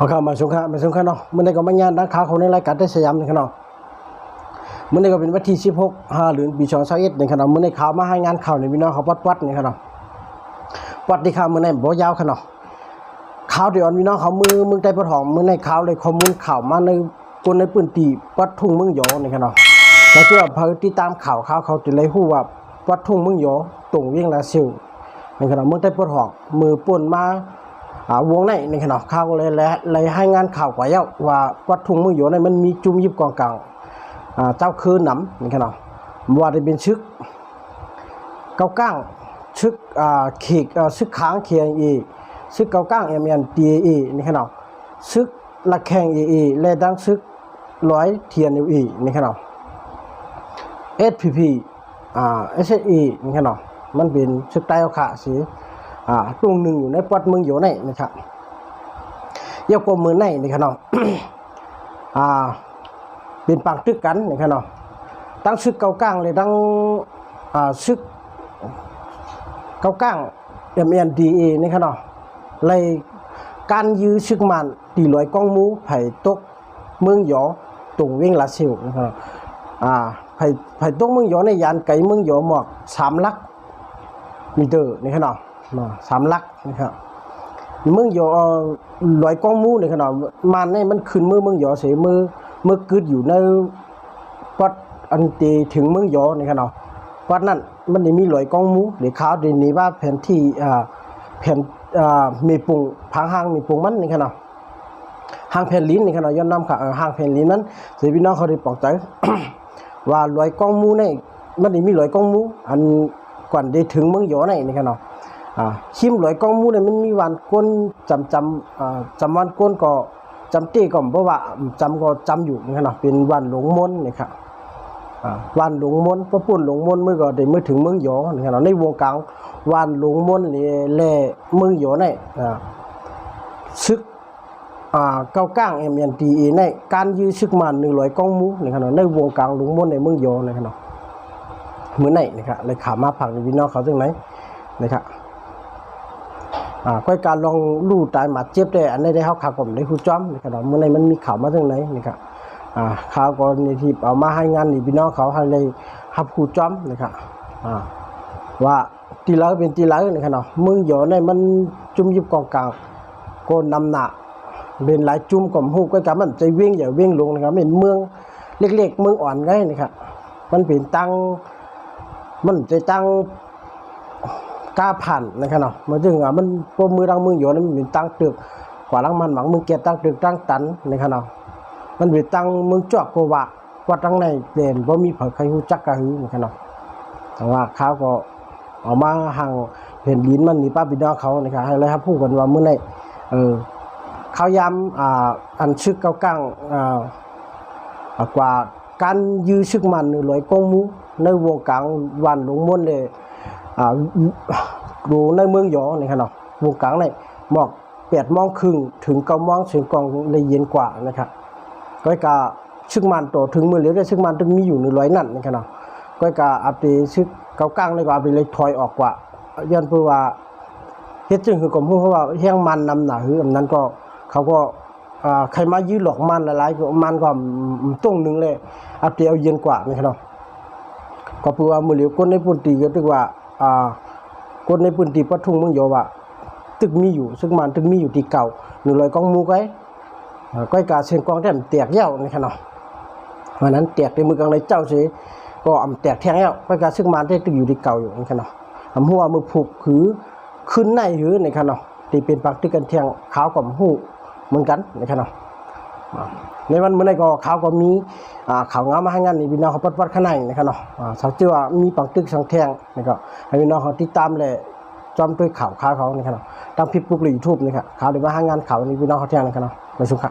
เอาเข้ามาสงขลามาสงขลาเนาะมื้อนี้ก็มางานนักข่าวของในรายการได้สยามนี่ครับเนาะมื้อนี้ก็เป็นวันที่16 5เดือนปี2021นี่ครับเนาะมื้อนี้ข่าวมาให้งานข่าวในพี่น้องเขาวัดๆนี่ครับเนาะวัดที่ข่าวมื้อนี้บ่ยาวครับเนาะข่าวเดี๋ยวพี่น้องเขามือมึงได้ปะทองมื้อนี้ข่าวเลยข้อมูลข่าวมาในคนในพื้นที่วัดทุ่งเมืองหยอนี่ครับเนาะแล้วที่ว่าพอติดตามข่าวข่าวเขาจะเลยฮู้ว่าวัดทุ่งเมืองหยอตรงเวียงลาซิวนี่ครับเนาะมืองได้ปะทองมือป่นมา วงในนี่ขนาดข่าวเลยและเลยให้งานข่าวกว่าเยาว่าวัดทุ่งเมืองอยู่ในมันมีจุ่มยิบกองกลางอ่าเจ้าคือหนำนี่ขนาดว่าได้เป็นชึกเก้าก้างชึกอ่าเขกชึกค้างเคียงอีชึกเก้าก้างเอ็มเอ็นตีอีในี่ขนาดชึกละแข่งอีอีและดังชึกร้อยเทียนอีในี่ขนาด SPP อ่า SSE นี่ขนาดมันเป็นชึกใต้เอาขาสี อ่าตรงหนึ่งอยู่ในปัดเมืองอยู่ในนะครับเยาวกว่ามือในนี่ครับเนาะอ่าเป็นปางตึกกันนี่ครับเนาะตั้งซึกเกาก้างเลยตั้งอ่าซึกเกาก้าง MNDA นี่ครับเนาะเลยการยื้อซึกมันตีลอยกองมูไผ่ตกเมืองหยอตรงเวียงลาซิวนะครับอ่าไผ่ไผ่ตกเมืองหยอในยานไก่เมืองหยอหมอกสามลักมีเตอร์นี่ขนาด มาสามลักนะครับมึงอยู่เอาลอยกล้องมูนี่ขนาดมันนี่มันขึ้นมือมึงหยอเสียมือมือกึดอยู่ในปัดอันตีถึงมึงหยอนี่ขนาดปัดนั้นมันได้มีลอยกล้องมูหรือขาวเดยวนี้ว่าแผนที่อ่าแผ่นอ่ามีปุ่งพังห้างมีปุ่งมันในขนาดหางแผ่นลิ้นนี่ขนาดย้อนนำค่ะเออหางแผ่นลิ้นนั้นเสียพี่น้องเขาได้ปอกใจว่าลอยกล้องมูนี่มันได้มีลอยกล้องมูอันก่อนได้ถึงเมืองหยอในนี่ครับเนาะ ชิมลอยกองมูเนี่ยมันมีวันก้นจำจำจำวันก้นก็จำเต้ก็เพราะว่าจำก็จำอยู่นี่ครับเนาะเป็นวันหลงมนนี่ครับวันหลงมนพระปุ่นหลงมนเมื่อก็ได้เมื่อถึงเมืองหยอนี่ครับเนาะในวงกลางวันหลงมนต์นี่เมืองหยอในอ่าซึกอ่าเก้าก้างเอ็มเอ็นทีในการยื้อชึกมันหนึ่งร้อยกองมูนี่ครับเนาะในวงกลางหลวงมนในเมืองโยนะครับเนาะมือไหนนะครับเลยขามาผักในพี่น้อเขาจังไหนนะครับ อ่าค่อยการลองลู่ตายหมัดเจ็บได้อันนี้ได้เข้าขากผมได้ฮู้จ้อมนะครับเมื่อไหนมันมีข่าวมาจังไหนนะครับอ่าข่าวกรณีที่เอามาให้งานนี่พี่น้องเขาให้เลยฮับฮู้จ้อมนะครับอ่าว่าตีเล้าเป็นตีเล้านะครับเนาะมืองโยในมันจุ่มยิบกองกลางโก็นำหนักเป็นหลายจุ่มกล่อมหูก็กับมันใจเวียงอย่าเวียงลงนะครับเป็นเมืองเล็กๆเมืองอ่อนไงนะครับมันเป็นตั้งมันจะตั้ง กล้าผ่านนะครับเนาะมันจึงอะมันพวกมือดังมืออยู่นั้นมันเป็นตั้งตึกกว่าลังมันหมังมึงเกียตั้งตึกตั้งตันนะครับเนาะมันเป็นตั้งมือจอกโกวะว่าตั้งในเด่นว่ามีเผยใครรู้จักกะหือนะครับเนาะแต่ว่าเขาก็ออกมาห่างเห็นลิ้นมันนี่ป้าพี่น้องเขานะครับให้เลยครับพูดกันว่าเมื่อไหร่เออเขาย้ำอ่าอันชึกเก้าก้างอ่ากว่าการยื้อชึกมันหรือลอยกงมูในวงกลางวันหลงมนเลย ดูในเมืองหยอนี่ครับเนาะวงกลางนี่หมอกแปดโมงครึ่งถึงเก้าโมงถึงกองเลยเย็นกว่านะครับก็กาชึกมันโตถึงมือเหลียวได้ชึกมันถึงมีอยู่หนึ่งร้อยนั่นนะครับเนาะก็กาอัปเดตชึกเก้าก้างเลยก็อัปเดตเลยถอยออกกว่าย้อนเพื่อว่าเฮ็ดจึงคือกผมพูดเพราะว่าเฮียงมันนำหนาหืออันนั้นก็เขาก็ใครมายื้อหลอกมันหลายๆก็มันก็ต้งหนึ่งเลยเอาเตียวเย็นกว่านี่ครับเนาะก็เพื่อว่ามือเหลียวคนในพื้นที่ก็ตึกว่า อ่าคนในพื้นที่ปทุมเมืองโยว่าตึกมีอยู่ ซึ่งมันตึกมีอยู่ที่เก่า100กองมูไกอ่าก้อยกาเสียงกองแท้แตกเย้าในี่ครับเนาะวันนั้นแตกในมือกลางในเจ้าสิก็อำแตกแทงแล้วก้อยกาซึ่งมันได้ตึกอยู่ที่เก่าอยู่ในี่ครับเนาะอำหัวมือผูกคือขึ้นในหือในขนาดที่เป็นปักที่กันเทียงขาวกับหูเหมือนกันในขนาดอ่า ในวันเมื่อไหรก็เขาก็มีอ่าขาวงามมาให้งานนี่พี่น้องเขาปัดปัดข้างในในขนาดอ่าเขาเชื่อว่ามีปังตึกสังแทงนี่ก็ให้พี่น้องเขาติดตามเลยจอมด้วยข่าวข่าวเขาในขนาะตามพิปุ๊กหรือยูทูบนี่ครับข่าวเดี๋ยวมาให้งานข่าวนี่พี่น้องเขาแทียงในขนาะไปสุขะ